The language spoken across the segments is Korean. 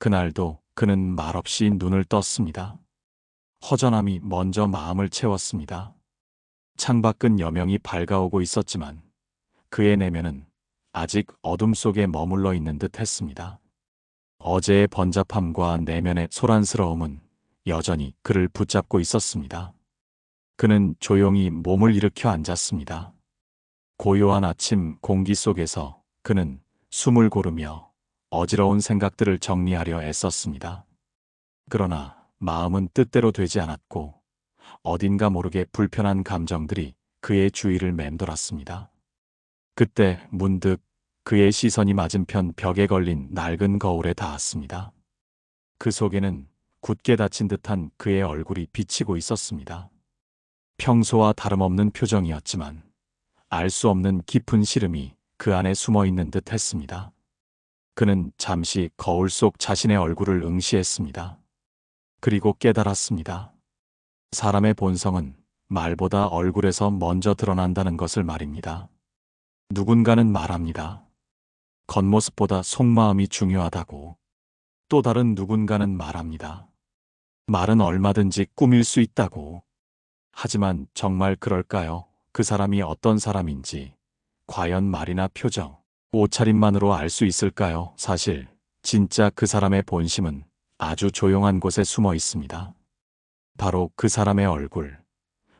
그날도 그는 말없이 눈을 떴습니다. 허전함이 먼저 마음을 채웠습니다. 창밖은 여명이 밝아오고 있었지만 그의 내면은 아직 어둠 속에 머물러 있는 듯 했습니다. 어제의 번잡함과 내면의 소란스러움은 여전히 그를 붙잡고 있었습니다. 그는 조용히 몸을 일으켜 앉았습니다. 고요한 아침 공기 속에서 그는 숨을 고르며 어지러운 생각들을 정리하려 애썼습니다. 그러나 마음은 뜻대로 되지 않았고 어딘가 모르게 불편한 감정들이 그의 주위를 맴돌았습니다. 그때 문득 그의 시선이 맞은편 벽에 걸린 낡은 거울에 닿았습니다. 그 속에는 굳게 닫힌 듯한 그의 얼굴이 비치고 있었습니다. 평소와 다름없는 표정이었지만 알 수 없는 깊은 시름이 그 안에 숨어 있는 듯 했습니다. 그는 잠시 거울 속 자신의 얼굴을 응시했습니다. 그리고 깨달았습니다. 사람의 본성은 말보다 얼굴에서 먼저 드러난다는 것을 말입니다. 누군가는 말합니다. 겉모습보다 속마음이 중요하다고. 또 다른 누군가는 말합니다. 말은 얼마든지 꾸밀 수 있다고. 하지만 정말 그럴까요? 그 사람이 어떤 사람인지, 과연 말이나 표정, 옷차림만으로 알 수 있을까요? 사실, 진짜 그 사람의 본심은 아주 조용한 곳에 숨어 있습니다. 바로 그 사람의 얼굴,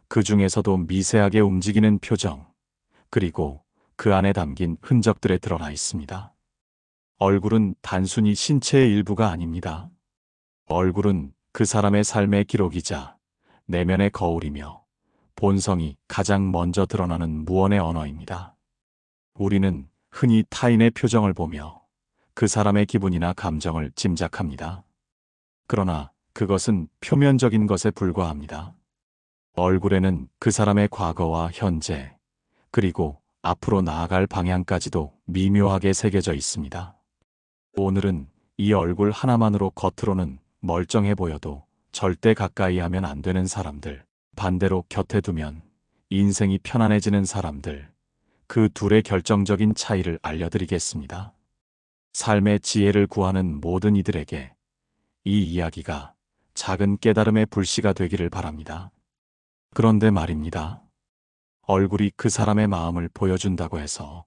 그 중에서도 미세하게 움직이는 표정, 그리고 그 안에 담긴 흔적들에 드러나 있습니다. 얼굴은 단순히 신체의 일부가 아닙니다. 얼굴은 그 사람의 삶의 기록이자 내면의 거울이며 본성이 가장 먼저 드러나는 무언의 언어입니다. 우리는 흔히 타인의 표정을 보며 그 사람의 기분이나 감정을 짐작합니다. 그러나 그것은 표면적인 것에 불과합니다. 얼굴에는 그 사람의 과거와 현재, 그리고 앞으로 나아갈 방향까지도 미묘하게 새겨져 있습니다. 오늘은 이 얼굴 하나만으로 겉으로는 멀쩡해 보여도 절대 가까이 하면 안 되는 사람들, 반대로 곁에 두면 인생이 편안해지는 사람들, 그 둘의 결정적인 차이를 알려드리겠습니다. 삶의 지혜를 구하는 모든 이들에게 이 이야기가 작은 깨달음의 불씨가 되기를 바랍니다. 그런데 말입니다. 얼굴이 그 사람의 마음을 보여준다고 해서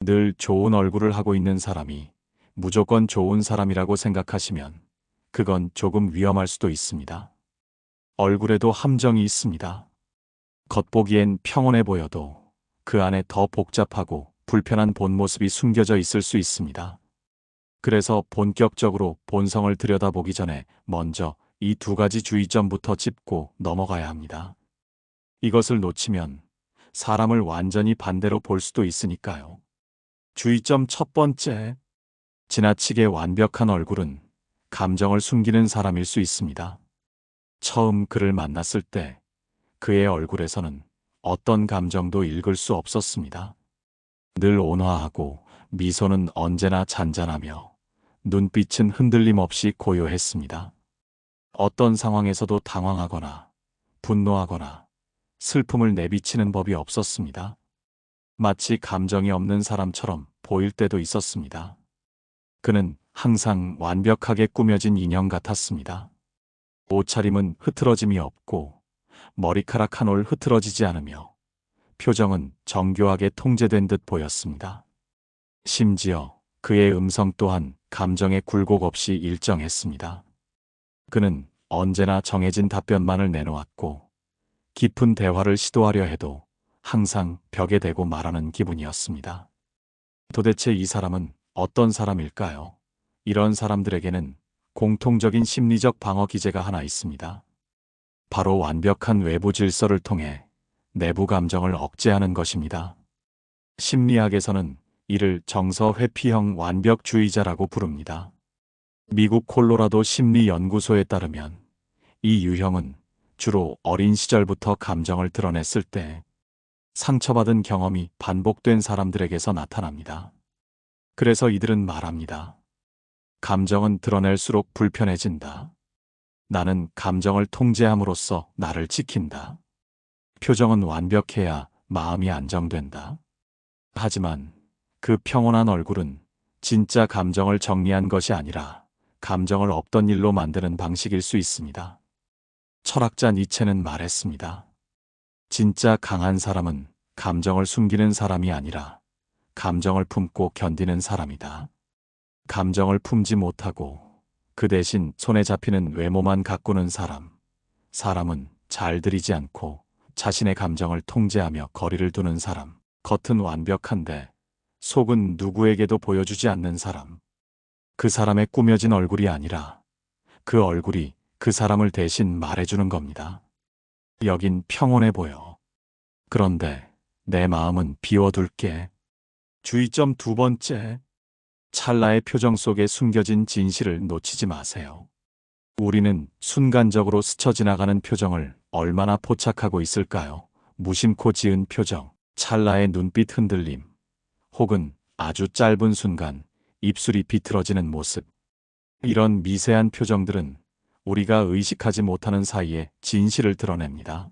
늘 좋은 얼굴을 하고 있는 사람이 무조건 좋은 사람이라고 생각하시면 그건 조금 위험할 수도 있습니다. 얼굴에도 함정이 있습니다. 겉보기엔 평온해 보여도 그 안에 더 복잡하고 불편한 본 모습이 숨겨져 있을 수 있습니다. 그래서 본격적으로 본성을 들여다보기 전에 먼저 이 두 가지 주의점부터 짚고 넘어가야 합니다. 이것을 놓치면 사람을 완전히 반대로 볼 수도 있으니까요. 주의점 첫 번째. 지나치게 완벽한 얼굴은 감정을 숨기는 사람일 수 있습니다. 처음 그를 만났을 때 그의 얼굴에서는 어떤 감정도 읽을 수 없었습니다. 늘 온화하고 미소는 언제나 잔잔하며 눈빛은 흔들림 없이 고요했습니다. 어떤 상황에서도 당황하거나 분노하거나 슬픔을 내비치는 법이 없었습니다. 마치 감정이 없는 사람처럼 보일 때도 있었습니다. 그는 항상 완벽하게 꾸며진 인형 같았습니다. 옷차림은 흐트러짐이 없고 머리카락 한 올 흐트러지지 않으며 표정은 정교하게 통제된 듯 보였습니다. 심지어 그의 음성 또한 감정의 굴곡 없이 일정했습니다. 그는 언제나 정해진 답변만을 내놓았고 깊은 대화를 시도하려 해도 항상 벽에 대고 말하는 기분이었습니다. 도대체 이 사람은 어떤 사람일까요? 이런 사람들에게는 공통적인 심리적 방어 기제가 하나 있습니다. 바로 완벽한 외부 질서를 통해 내부 감정을 억제하는 것입니다. 심리학에서는 이를 정서 회피형 완벽주의자라고 부릅니다. 미국 콜로라도 심리연구소에 따르면 이 유형은 주로 어린 시절부터 감정을 드러냈을 때 상처받은 경험이 반복된 사람들에게서 나타납니다. 그래서 이들은 말합니다. 감정은 드러낼수록 불편해진다. 나는 감정을 통제함으로써 나를 지킨다. 표정은 완벽해야 마음이 안정된다. 하지만 그 평온한 얼굴은 진짜 감정을 정리한 것이 아니라 감정을 없던 일로 만드는 방식일 수 있습니다. 철학자 니체는 말했습니다. 진짜 강한 사람은 감정을 숨기는 사람이 아니라 감정을 품고 견디는 사람이다. 감정을 품지 못하고 그 대신 손에 잡히는 외모만 가꾸는 사람. 사람은 잘 들이지 않고 자신의 감정을 통제하며 거리를 두는 사람. 겉은 완벽한데 속은 누구에게도 보여주지 않는 사람. 그 사람의 꾸며진 얼굴이 아니라 그 얼굴이 그 사람을 대신 말해주는 겁니다. 여긴 평온해 보여. 그런데 내 마음은 비워둘게. 주의점 두 번째. 찰나의 표정 속에 숨겨진 진실을 놓치지 마세요. 우리는 순간적으로 스쳐 지나가는 표정을 얼마나 포착하고 있을까요? 무심코 지은 표정, 찰나의 눈빛 흔들림, 혹은 아주 짧은 순간 입술이 비틀어지는 모습. 이런 미세한 표정들은 우리가 의식하지 못하는 사이에 진실을 드러냅니다.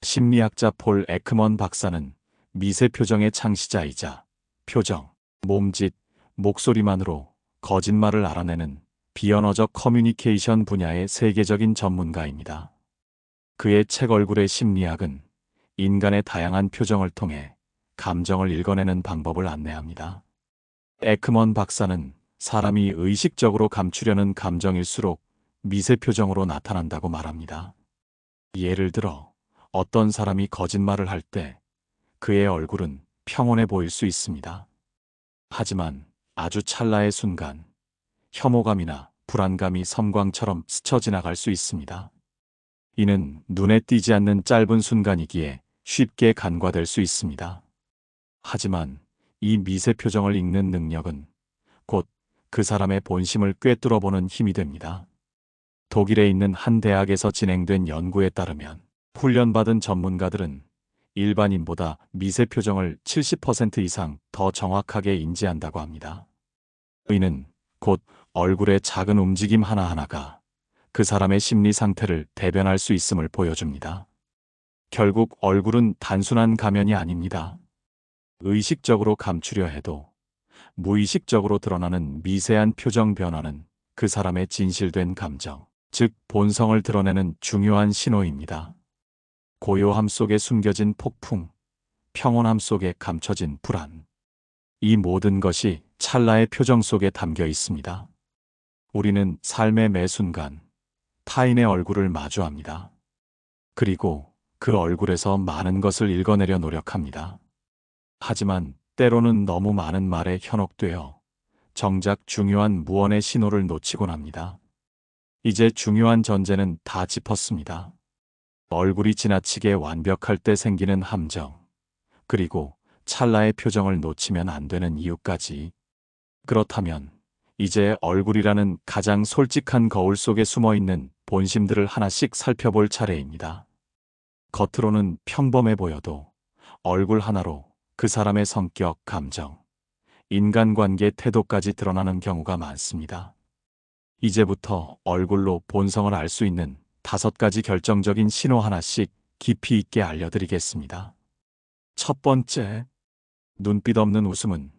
심리학자 폴 에크먼 박사는 미세 표정의 창시자이자 표정, 몸짓, 목소리만으로 거짓말을 알아내는 비언어적 커뮤니케이션 분야의 세계적인 전문가입니다. 그의 책 얼굴의 심리학은 인간의 다양한 표정을 통해 감정을 읽어내는 방법을 안내합니다. 에크먼 박사는 사람이 의식적으로 감추려는 감정일수록 미세 표정으로 나타난다고 말합니다. 예를 들어 어떤 사람이 거짓말을 할 때 그의 얼굴은 평온해 보일 수 있습니다. 하지만 아주 찰나의 순간 혐오감이나 불안감이 섬광처럼 스쳐 지나갈 수 있습니다. 이는 눈에 띄지 않는 짧은 순간이기에 쉽게 간과될 수 있습니다. 하지만 이 미세 표정을 읽는 능력은 곧 그 사람의 본심을 꿰뚫어 보는 힘이 됩니다. 독일에 있는 한 대학에서 진행된 연구에 따르면 훈련받은 전문가들은 일반인보다 미세 표정을 70% 이상 더 정확하게 인지한다고 합니다. 이는 곧 얼굴의 작은 움직임 하나하나가 그 사람의 심리 상태를 대변할 수 있음을 보여줍니다. 결국 얼굴은 단순한 가면이 아닙니다. 의식적으로 감추려 해도 무의식적으로 드러나는 미세한 표정 변화는 그 사람의 진실된 감정, 즉 본성을 드러내는 중요한 신호입니다. 고요함 속에 숨겨진 폭풍, 평온함 속에 감춰진 불안. 이 모든 것이 찰나의 표정 속에 담겨 있습니다. 우리는 삶의 매 순간 타인의 얼굴을 마주합니다. 그리고 그 얼굴에서 많은 것을 읽어내려 노력합니다. 하지만 때로는 너무 많은 말에 현혹되어 정작 중요한 무언의 신호를 놓치곤 합니다. 이제 중요한 전제는 다 짚었습니다. 얼굴이 지나치게 완벽할 때 생기는 함정, 그리고 찰나의 표정을 놓치면 안 되는 이유까지. 그렇다면 이제 얼굴이라는 가장 솔직한 거울 속에 숨어 있는 본심들을 하나씩 살펴볼 차례입니다. 겉으로는 평범해 보여도 얼굴 하나로 그 사람의 성격, 감정, 인간관계 태도까지 드러나는 경우가 많습니다. 이제부터 얼굴로 본성을 알 수 있는 다섯 가지 결정적인 신호 하나씩 깊이 있게 알려드리겠습니다. 첫 번째, 눈빛 없는 웃음은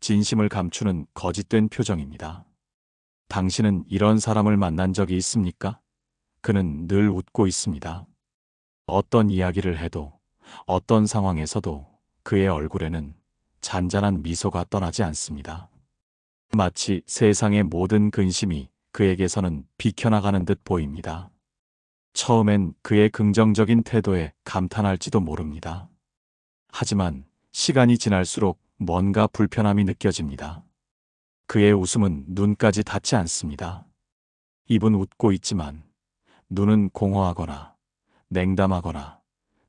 진심을 감추는 거짓된 표정입니다. 당신은 이런 사람을 만난 적이 있습니까? 그는 늘 웃고 있습니다. 어떤 이야기를 해도 어떤 상황에서도 그의 얼굴에는 잔잔한 미소가 떠나지 않습니다. 마치 세상의 모든 근심이 그에게서는 비켜나가는 듯 보입니다. 처음엔 그의 긍정적인 태도에 감탄할지도 모릅니다. 하지만 시간이 지날수록 뭔가 불편함이 느껴집니다. 그의 웃음은 눈까지 닿지 않습니다. 입은 웃고 있지만 눈은 공허하거나 냉담하거나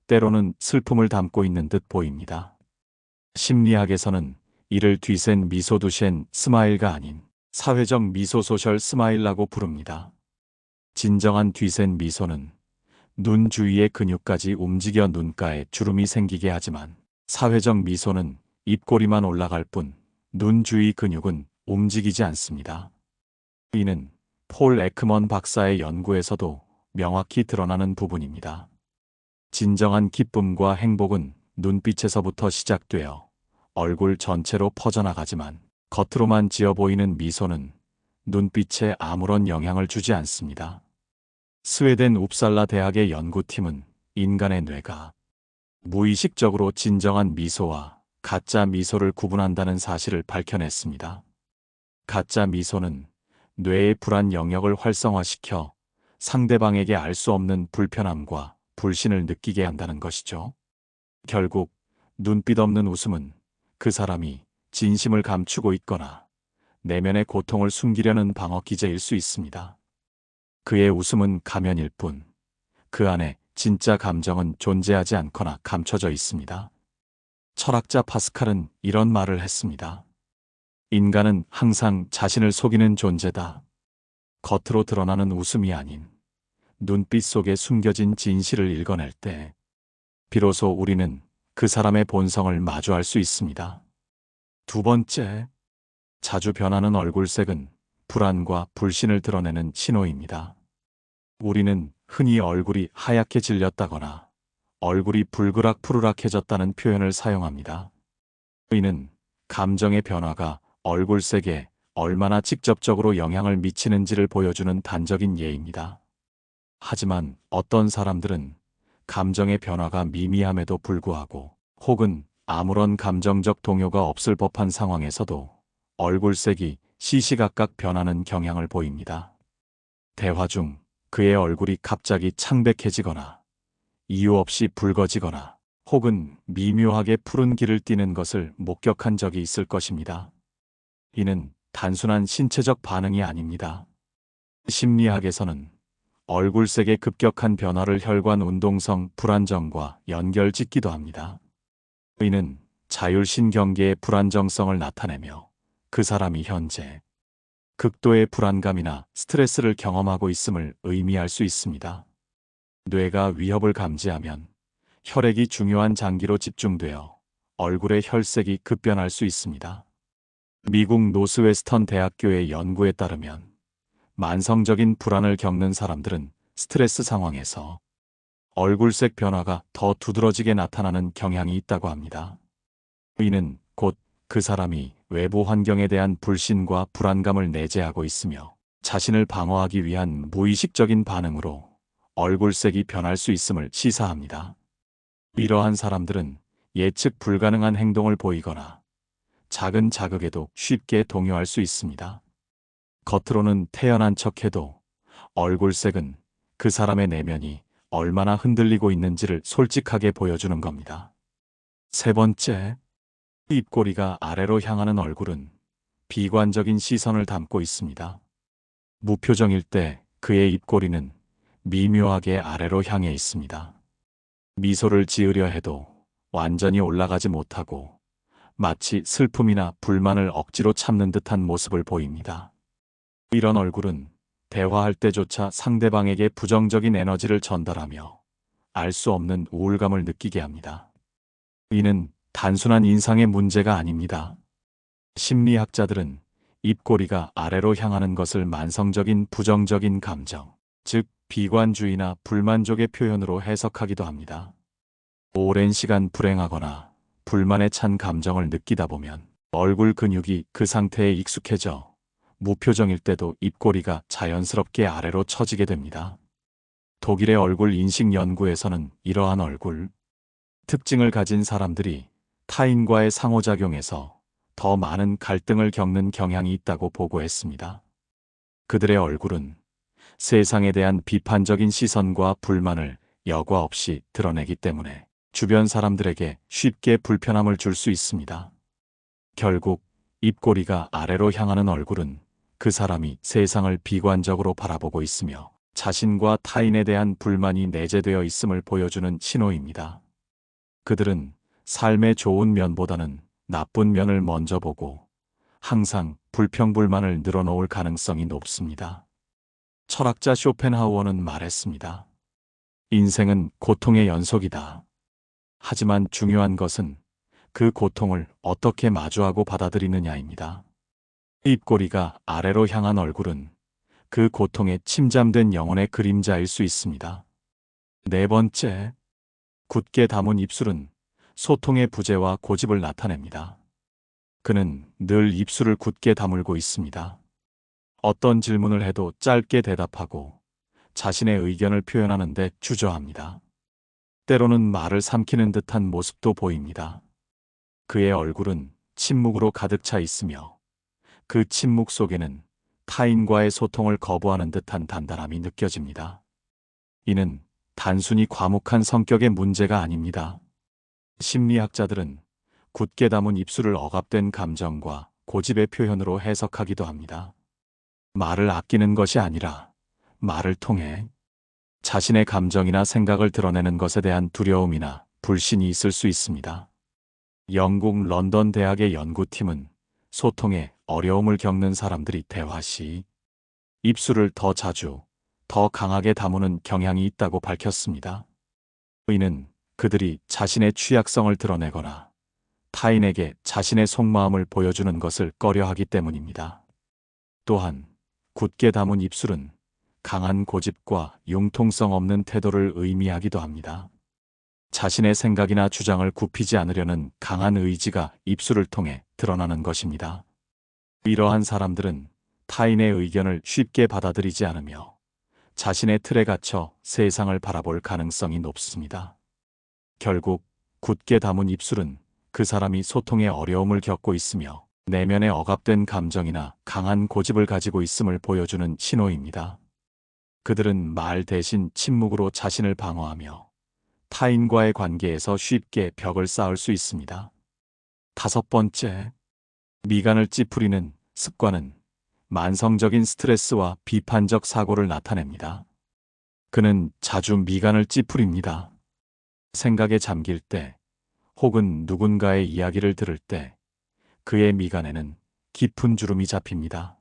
때로는 슬픔을 담고 있는 듯 보입니다. 심리학에서는 이를 뒤센 미소두셴 스마일가 아닌 사회적 미소 소셜 스마일라고 부릅니다. 진정한 뒤센 미소는 눈 주위의 근육까지 움직여 눈가에 주름이 생기게 하지만 사회적 미소는 입꼬리만 올라갈 뿐 눈 주위 근육은 움직이지 않습니다. 이는 폴 에크먼 박사의 연구에서도 명확히 드러나는 부분입니다. 진정한 기쁨과 행복은 눈빛에서부터 시작되어 얼굴 전체로 퍼져나가지만 겉으로만 지어 보이는 미소는 눈빛에 아무런 영향을 주지 않습니다. 스웨덴 웁살라 대학의 연구팀은 인간의 뇌가 무의식적으로 진정한 미소와 가짜 미소를 구분한다는 사실을 밝혀냈습니다. 가짜 미소는 뇌의 불안 영역을 활성화시켜 상대방에게 알 수 없는 불편함과 불신을 느끼게 한다는 것이죠. 결국 눈빛 없는 웃음은 그 사람이 진심을 감추고 있거나 내면의 고통을 숨기려는 방어 기제일 수 있습니다. 그의 웃음은 가면일 뿐, 그 안에 진짜 감정은 존재하지 않거나 감춰져 있습니다. 철학자 파스칼은 이런 말을 했습니다. 인간은 항상 자신을 속이는 존재다. 겉으로 드러나는 웃음이 아닌 눈빛 속에 숨겨진 진실을 읽어낼 때 비로소 우리는 그 사람의 본성을 마주할 수 있습니다. 두 번째, 자주 변하는 얼굴색은 불안과 불신을 드러내는 신호입니다. 우리는 흔히 얼굴이 하얗게 질렸다거나 얼굴이 불그락 푸르락해졌다는 표현을 사용합니다. 이는 감정의 변화가 얼굴색에 얼마나 직접적으로 영향을 미치는지를 보여주는 단적인 예입니다. 하지만 어떤 사람들은 감정의 변화가 미미함에도 불구하고 혹은 아무런 감정적 동요가 없을 법한 상황에서도 얼굴색이 시시각각 변하는 경향을 보입니다. 대화 중 그의 얼굴이 갑자기 창백해지거나 이유 없이 붉어지거나 혹은 미묘하게 푸른 길을 띠는 것을 목격한 적이 있을 것입니다. 이는 단순한 신체적 반응이 아닙니다. 심리학에서는 얼굴색의 급격한 변화를 혈관 운동성 불안정과 연결 짓기도 합니다. 이는 자율신경계의 불안정성을 나타내며 그 사람이 현재 극도의 불안감이나 스트레스를 경험하고 있음을 의미할 수 있습니다. 뇌가 위협을 감지하면 혈액이 중요한 장기로 집중되어 얼굴의 혈색이 급변할 수 있습니다. 미국 노스웨스턴 대학교의 연구에 따르면 만성적인 불안을 겪는 사람들은 스트레스 상황에서 얼굴색 변화가 더 두드러지게 나타나는 경향이 있다고 합니다. 이는 곧 그 사람이 외부 환경에 대한 불신과 불안감을 내재하고 있으며 자신을 방어하기 위한 무의식적인 반응으로 얼굴색이 변할 수 있음을 시사합니다. 이러한 사람들은 예측 불가능한 행동을 보이거나 작은 자극에도 쉽게 동요할 수 있습니다. 겉으로는 태연한 척해도 얼굴색은 그 사람의 내면이 얼마나 흔들리고 있는지를 솔직하게 보여주는 겁니다. 세 번째, 입꼬리가 아래로 향하는 얼굴은 비관적인 시선을 담고 있습니다. 무표정일 때 그의 입꼬리는 미묘하게 아래로 향해 있습니다. 미소를 지으려 해도 완전히 올라가지 못하고 마치 슬픔이나 불만을 억지로 참는 듯한 모습을 보입니다. 이런 얼굴은 대화할 때조차 상대방에게 부정적인 에너지를 전달하며 알 수 없는 우울감을 느끼게 합니다. 이는 단순한 인상의 문제가 아닙니다. 심리학자들은 입꼬리가 아래로 향하는 것을 만성적인 부정적인 감정, 즉 비관주의나 불만족의 표현으로 해석하기도 합니다. 오랜 시간 불행하거나 불만에 찬 감정을 느끼다 보면 얼굴 근육이 그 상태에 익숙해져 무표정일 때도 입꼬리가 자연스럽게 아래로 처지게 됩니다. 독일의 얼굴 인식 연구에서는 이러한 얼굴 특징을 가진 사람들이 타인과의 상호작용에서 더 많은 갈등을 겪는 경향이 있다고 보고했습니다. 그들의 얼굴은 세상에 대한 비판적인 시선과 불만을 여과 없이 드러내기 때문에 주변 사람들에게 쉽게 불편함을 줄 수 있습니다. 결국 입꼬리가 아래로 향하는 얼굴은 그 사람이 세상을 비관적으로 바라보고 있으며 자신과 타인에 대한 불만이 내재되어 있음을 보여주는 신호입니다. 그들은 삶의 좋은 면보다는 나쁜 면을 먼저 보고 항상 불평불만을 늘어놓을 가능성이 높습니다. 철학자 쇼펜하우어는 말했습니다. 인생은 고통의 연속이다. 하지만 중요한 것은 그 고통을 어떻게 마주하고 받아들이느냐입니다. 입꼬리가 아래로 향한 얼굴은 그 고통에 침잠된 영혼의 그림자일 수 있습니다. 네 번째, 굳게 담은 입술은 소통의 부재와 고집을 나타냅니다. 그는 늘 입술을 굳게 다물고 있습니다. 어떤 질문을 해도 짧게 대답하고 자신의 의견을 표현하는데 주저합니다. 때로는 말을 삼키는 듯한 모습도 보입니다. 그의 얼굴은 침묵으로 가득 차 있으며 그 침묵 속에는 타인과의 소통을 거부하는 듯한 단단함이 느껴집니다. 이는 단순히 과묵한 성격의 문제가 아닙니다. 심리학자들은 굳게 담은 입술을 억압된 감정과 고집의 표현으로 해석하기도 합니다. 말을 아끼는 것이 아니라 말을 통해 자신의 감정이나 생각을 드러내는 것에 대한 두려움이나 불신이 있을 수 있습니다. 영국 런던 대학의 연구팀은 소통에 어려움을 겪는 사람들이 대화 시 입술을 더 자주, 더 강하게 다무는 경향이 있다고 밝혔습니다. 이는 그들이 자신의 취약성을 드러내거나 타인에게 자신의 속마음을 보여주는 것을 꺼려하기 때문입니다. 또한 굳게 담은 입술은 강한 고집과 융통성 없는 태도를 의미하기도 합니다. 자신의 생각이나 주장을 굽히지 않으려는 강한 의지가 입술을 통해 드러나는 것입니다. 이러한 사람들은 타인의 의견을 쉽게 받아들이지 않으며 자신의 틀에 갇혀 세상을 바라볼 가능성이 높습니다. 결국 굳게 담은 입술은 그 사람이 소통에 어려움을 겪고 있으며 내면에 억압된 감정이나 강한 고집을 가지고 있음을 보여주는 신호입니다. 그들은 말 대신 침묵으로 자신을 방어하며 타인과의 관계에서 쉽게 벽을 쌓을 수 있습니다. 다섯 번째, 미간을 찌푸리는 습관은 만성적인 스트레스와 비판적 사고를 나타냅니다. 그는 자주 미간을 찌푸립니다. 생각에 잠길 때 혹은 누군가의 이야기를 들을 때 그의 미간에는 깊은 주름이 잡힙니다.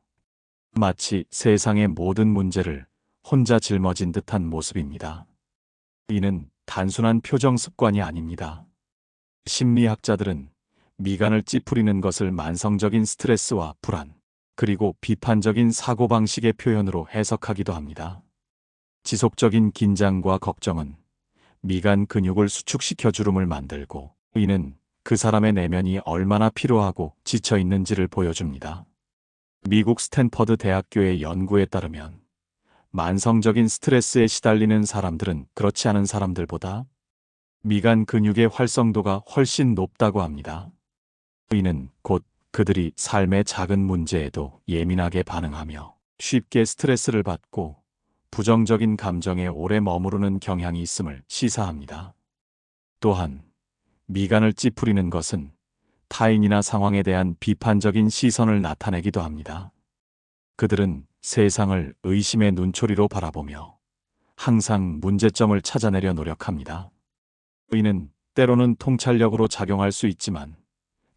마치 세상의 모든 문제를 혼자 짊어진 듯한 모습입니다. 이는 단순한 표정 습관이 아닙니다. 심리학자들은 미간을 찌푸리는 것을 만성적인 스트레스와 불안, 그리고 비판적인 사고방식의 표현으로 해석하기도 합니다. 지속적인 긴장과 걱정은 미간 근육을 수축시켜 주름을 만들고 이는 그 사람의 내면이 얼마나 피로하고 지쳐 있는지를 보여줍니다. 미국 스탠퍼드 대학교의 연구에 따르면 만성적인 스트레스에 시달리는 사람들은 그렇지 않은 사람들보다 미간 근육의 활성도가 훨씬 높다고 합니다. 이는 곧 그들이 삶의 작은 문제에도 예민하게 반응하며 쉽게 스트레스를 받고 부정적인 감정에 오래 머무르는 경향이 있음을 시사합니다. 또한 미간을 찌푸리는 것은 타인이나 상황에 대한 비판적인 시선을 나타내기도 합니다. 그들은 세상을 의심의 눈초리로 바라보며 항상 문제점을 찾아내려 노력합니다. 의는 때로는 통찰력으로 작용할 수 있지만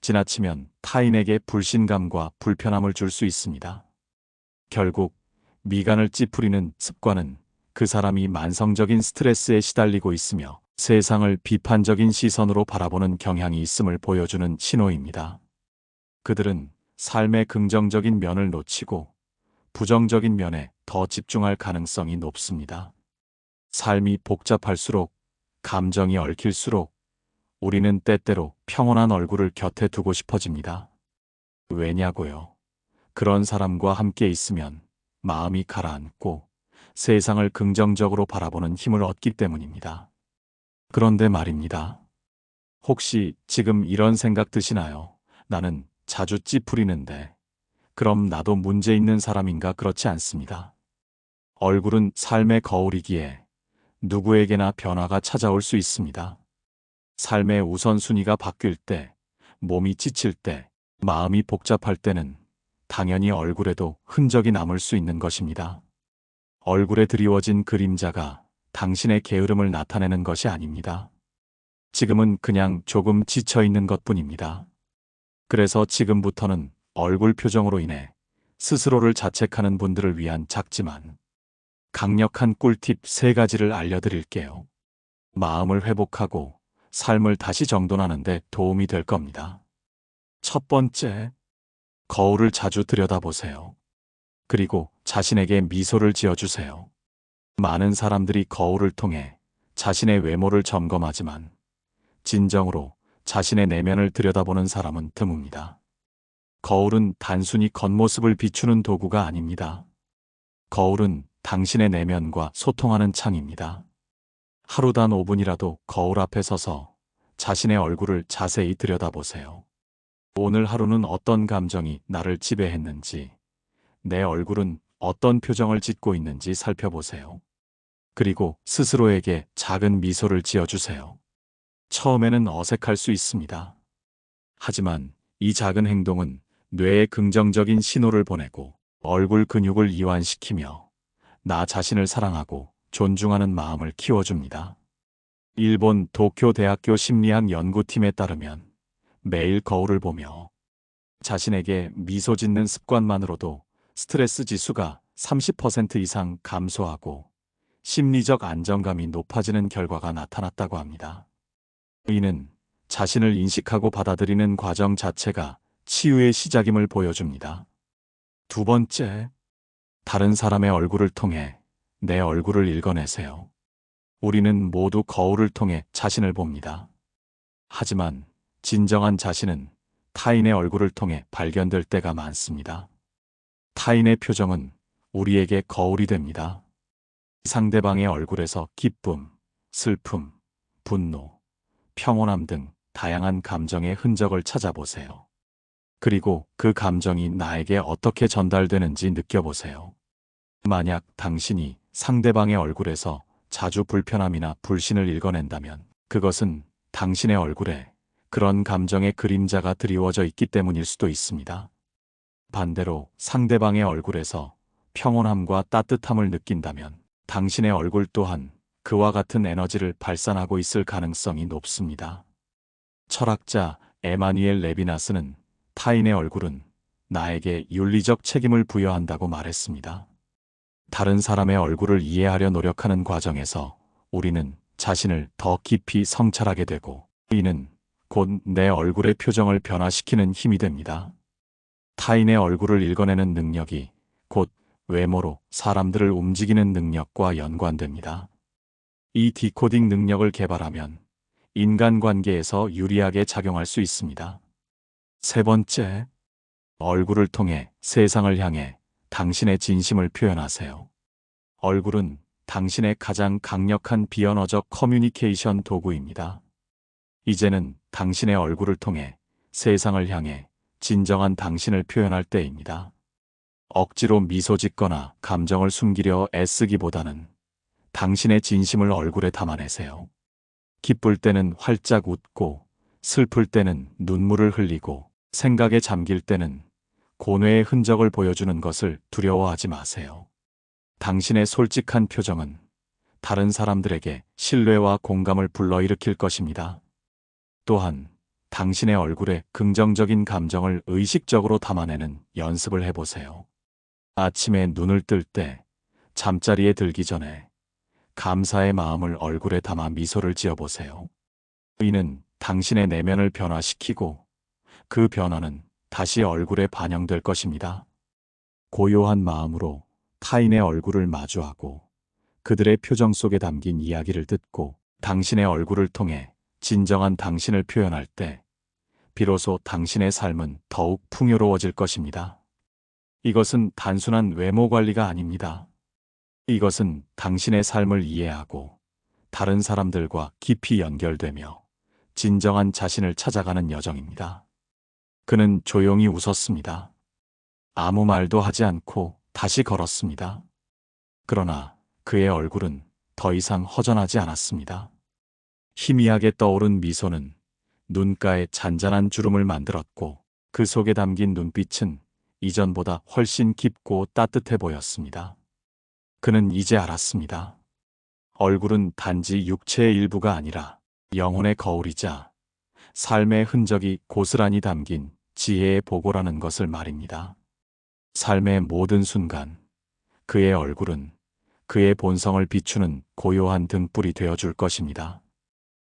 지나치면 타인에게 불신감과 불편함을 줄 수 있습니다. 결국 미간을 찌푸리는 습관은 그 사람이 만성적인 스트레스에 시달리고 있으며 세상을 비판적인 시선으로 바라보는 경향이 있음을 보여주는 신호입니다. 그들은 삶의 긍정적인 면을 놓치고 부정적인 면에 더 집중할 가능성이 높습니다. 삶이 복잡할수록 감정이 얽힐수록 우리는 때때로 평온한 얼굴을 곁에 두고 싶어집니다. 왜냐고요? 그런 사람과 함께 있으면 마음이 가라앉고 세상을 긍정적으로 바라보는 힘을 얻기 때문입니다. 그런데 말입니다. 혹시 지금 이런 생각 드시나요? 나는 자주 찌푸리는데 그럼 나도 문제 있는 사람인가 그렇지 않습니다. 얼굴은 삶의 거울이기에 누구에게나 변화가 찾아올 수 있습니다. 삶의 우선순위가 바뀔 때, 몸이 지칠 때, 마음이 복잡할 때는 당연히 얼굴에도 흔적이 남을 수 있는 것입니다. 얼굴에 드리워진 그림자가 당신의 게으름을 나타내는 것이 아닙니다. 지금은 그냥 조금 지쳐 있는 것 뿐입니다. 그래서 지금부터는 얼굴 표정으로 인해 스스로를 자책하는 분들을 위한 작지만 강력한 꿀팁 세 가지를 알려드릴게요. 마음을 회복하고 삶을 다시 정돈하는 데 도움이 될 겁니다. 첫 번째, 거울을 자주 들여다보세요. 그리고 자신에게 미소를 지어주세요. 많은 사람들이 거울을 통해 자신의 외모를 점검하지만 진정으로 자신의 내면을 들여다보는 사람은 드뭅니다. 거울은 단순히 겉모습을 비추는 도구가 아닙니다. 거울은 당신의 내면과 소통하는 창입니다. 하루 단 5분이라도 거울 앞에 서서 자신의 얼굴을 자세히 들여다보세요. 오늘 하루는 어떤 감정이 나를 지배했는지, 내 얼굴은 어떤 표정을 짓고 있는지 살펴보세요. 그리고 스스로에게 작은 미소를 지어주세요. 처음에는 어색할 수 있습니다. 하지만 이 작은 행동은 뇌에 긍정적인 신호를 보내고 얼굴 근육을 이완시키며 나 자신을 사랑하고 존중하는 마음을 키워줍니다. 일본 도쿄 대학교 심리학 연구팀에 따르면 매일 거울을 보며 자신에게 미소 짓는 습관만으로도 스트레스 지수가 30% 이상 감소하고 심리적 안정감이 높아지는 결과가 나타났다고 합니다. 이는 자신을 인식하고 받아들이는 과정 자체가 치유의 시작임을 보여줍니다. 두 번째, 다른 사람의 얼굴을 통해 내 얼굴을 읽어내세요. 우리는 모두 거울을 통해 자신을 봅니다. 하지만 진정한 자신은 타인의 얼굴을 통해 발견될 때가 많습니다. 타인의 표정은 우리에게 거울이 됩니다. 상대방의 얼굴에서 기쁨, 슬픔, 분노, 평온함 등 다양한 감정의 흔적을 찾아보세요. 그리고 그 감정이 나에게 어떻게 전달되는지 느껴보세요. 만약 당신이 상대방의 얼굴에서 자주 불편함이나 불신을 읽어낸다면 그것은 당신의 얼굴에 그런 감정의 그림자가 드리워져 있기 때문일 수도 있습니다. 반대로 상대방의 얼굴에서 평온함과 따뜻함을 느낀다면 당신의 얼굴 또한 그와 같은 에너지를 발산하고 있을 가능성이 높습니다. 철학자 에마니엘 레비나스는 타인의 얼굴은 나에게 윤리적 책임을 부여한다고 말했습니다. 다른 사람의 얼굴을 이해하려 노력하는 과정에서 우리는 자신을 더 깊이 성찰하게 되고 이는 곧 내 얼굴의 표정을 변화시키는 힘이 됩니다. 타인의 얼굴을 읽어내는 능력이 곧 외모로 사람들을 움직이는 능력과 연관됩니다. 이 디코딩 능력을 개발하면 인간관계에서 유리하게 작용할 수 있습니다. 세 번째, 얼굴을 통해 세상을 향해 당신의 진심을 표현하세요. 얼굴은 당신의 가장 강력한 비언어적 커뮤니케이션 도구입니다. 이제는 당신의 얼굴을 통해 세상을 향해 진정한 당신을 표현할 때입니다. 억지로 미소 짓거나 감정을 숨기려 애쓰기보다는 당신의 진심을 얼굴에 담아내세요. 기쁠 때는 활짝 웃고 슬플 때는 눈물을 흘리고 생각에 잠길 때는 고뇌의 흔적을 보여주는 것을 두려워하지 마세요. 당신의 솔직한 표정은 다른 사람들에게 신뢰와 공감을 불러일으킬 것입니다. 또한 당신의 얼굴에 긍정적인 감정을 의식적으로 담아내는 연습을 해보세요. 아침에 눈을 뜰 때, 잠자리에 들기 전에 감사의 마음을 얼굴에 담아 미소를 지어보세요. 이는 당신의 내면을 변화시키고 그 변화는 다시 얼굴에 반영될 것입니다. 고요한 마음으로 타인의 얼굴을 마주하고 그들의 표정 속에 담긴 이야기를 듣고 당신의 얼굴을 통해 진정한 당신을 표현할 때 비로소 당신의 삶은 더욱 풍요로워질 것입니다. 이것은 단순한 외모 관리가 아닙니다. 이것은 당신의 삶을 이해하고 다른 사람들과 깊이 연결되며 진정한 자신을 찾아가는 여정입니다. 그는 조용히 웃었습니다. 아무 말도 하지 않고 다시 걸었습니다. 그러나 그의 얼굴은 더 이상 허전하지 않았습니다. 희미하게 떠오른 미소는 눈가에 잔잔한 주름을 만들었고 그 속에 담긴 눈빛은 이전보다 훨씬 깊고 따뜻해 보였습니다. 그는 이제 알았습니다. 얼굴은 단지 육체의 일부가 아니라 영혼의 거울이자 삶의 흔적이 고스란히 담긴 지혜의 보고라는 것을 말입니다. 삶의 모든 순간 그의 얼굴은 그의 본성을 비추는 고요한 등불이 되어 줄 것입니다.